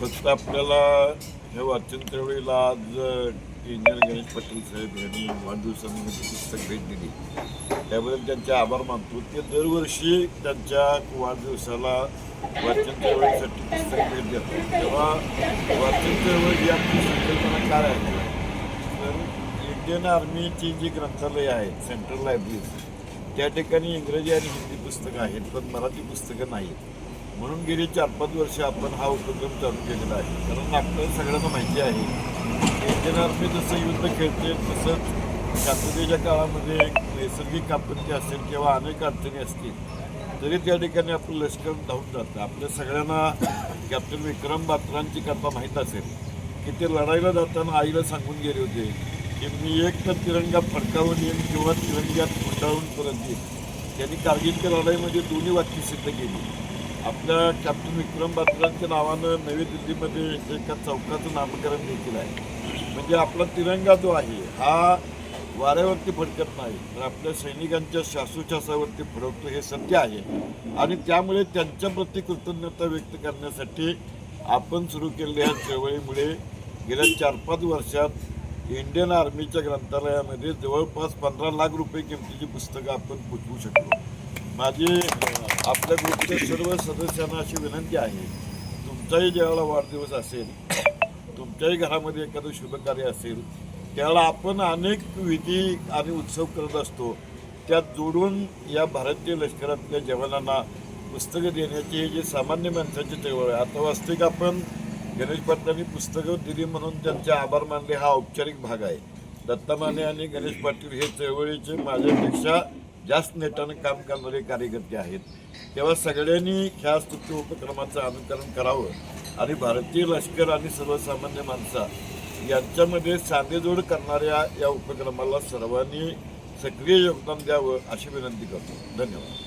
फक्त आपल्याला हे वाचन त्यावेळेला आज इंजिनियर गणेश पाटील साहेब यांनी वाढदिवसानिमित्त पुस्तक भेट दिली. त्याबद्दल त्यांचे आभार मानतो. ते दरवर्षी त्यांच्या वाढदिवसाला वाचन चळवळीसाठी पुस्तक भेट देतात. तेव्हा वाचन चळवळ ही आपली संकल्पना काय आहे तर इंडियन आर्मीची जी ग्रंथालय आहेत सेंट्रल लायब्ररीज त्या ठिकाणी इंग्रजी आणि हिंदी पुस्तकं आहेत पण मराठी पुस्तकं नाहीत. म्हणून गेली चार पाच वर्ष आपण हा उपक्रम चालू केलेला आहे. कारण आपल्याला सगळ्यांना माहिती आहे इंडियन आर्मी जसं युद्ध खेळते तसंच शांततेच्या काळामध्ये नैसर्गिक आपत्ती असेल किंवा अनेक अडचणी असतील तरी त्या ठिकाणी आपलं लष्कर धावून जातं. आपल्या सगळ्यांना कॅप्टन विक्रम बात्रांची कथा माहीत असेल की ते लढाईला जाताना आईला सांगून गेले होते की मी एक तर तिरंगा फडकावून येईन किंवा तिरंग्यात गुंडाळून परत येईन. त्यांनी कारगिलच्या लढाईमध्ये दोन्ही वाक्य सिद्ध केली. आपल्या कॅप्टन विक्रम बात्रांच्या नावानं नवी दिल्लीमध्ये एका चौकाचं नामकरण देखील आहे. म्हणजे आपला तिरंगा जो आहे हा वाऱ्यावरती फडकत नाही तर आपल्या सैनिकांच्या श्वासोच्छ्वासावरती फडकतो हे सत्य आहे. आणि त्यामुळे त्यांच्याप्रती कृतज्ञता व्यक्त करण्यासाठी आपण सुरू केलेल्या ह्या चळवळीमुळे गेल्या चार पाच वर्षात इंडियन आर्मीच्या ग्रंथालयामध्ये जवळपास पंधरा लाख रुपये किमतीची पुस्तकं आपण पोचवू शकतो माझी आपल्या ग्रुपच्या सर्व सदस्यांना अशी विनंती आहे तुमचाही ज्यावेळेला वाढदिवस असेल तुमच्याही घरामध्ये एखादं शुभकार्य असेल त्यावेळेला आपण अनेक विधी आणि उत्सव करत असतो त्यात जोडून या भारतीय लष्करातल्या जवानांना पुस्तकं देण्याची ही जी सामान्य माणसाची चळवळ आहे. आता वास्तविक आपण गणेश पाटलांनी पुस्तकं दिली म्हणून त्यांचे आभार मानले हा औपचारिक भाग आहे. दत्ता माने आणि गणेश पाटील हे चळवळीचे माझ्यापेक्षा जास्त नेटानं काम करणारे कार्यकर्ते आहेत. तेव्हा सगळ्यांनी ह्या स्तुत्य उपक्रमाचं अनुकरण करावं. आणि भारतीय लष्कर आणि सर्वसामान्य माणसा यांच्यामध्ये साधेजोड करणाऱ्या या उपक्रमाला सर्वांनी सक्रिय योगदान द्यावं अशी विनंती करतो. धन्यवाद.